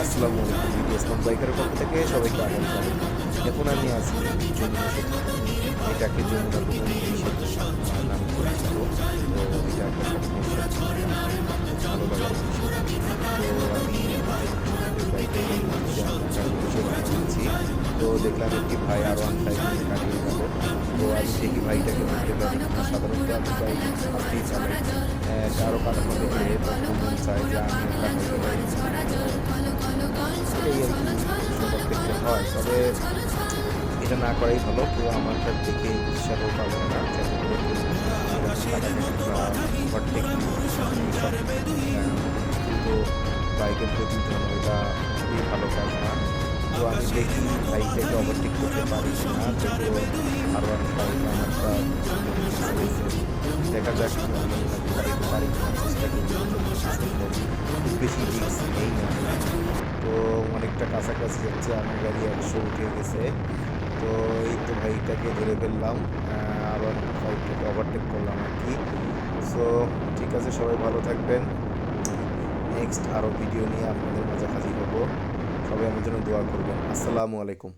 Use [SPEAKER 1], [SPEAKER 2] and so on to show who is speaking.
[SPEAKER 1] আসসালামু আলাইকুম ইসলাম বাইকের পক্ষ থেকে সবাইকে আগাম স্বাগত। এখন আমি আছি এটাকে যমুনা নামে পরিচিত তো এটা একটা স্বপ্নের সেতু ভালো তো আমি দেখলাম একটি ভাই আরও ওয়ান ফাইভ তো আমি দেখি ভাইটাকে বুঝতে পারি সাধারণত আমি বাইক হাতেই চালাই কারও কাটানো দেখে তখন মন যে আমি হয়, তবে এটা না করাই ভালো। কেউ আমার কাছ থেকে উৎসাহ পাবেন না যাতে করে কেউ কাটাকাটি বা ওভারটেক সব তো বাইকের প্রতি এটা খুবই ভালো কাজ না তো আমি দেখি বাইকটাকে ওভারটেক করতে পারি না যদিও আরও আমি বাইক দেখা যাক আমি পারি পারি চেষ্টা করি বেশি রিস্ক নেই। না তো অনেকটা কাছাকাছি যাচ্ছে আমার গাড়ি একশো উঠে গেছে। তো এই তো ভাইটাকে ধরে ফেললাম আবার বাইকটাকে ওভারটেক করলাম আর কি। সো ঠিক আছে, সবাই ভালো থাকবেন। নেক্সট আরও ভিডিও নিয়ে আপনাদের মাঝে হাজির হব সবাই আমার জন্য দোয়া করবেন। আসসালামু আলাইকুম।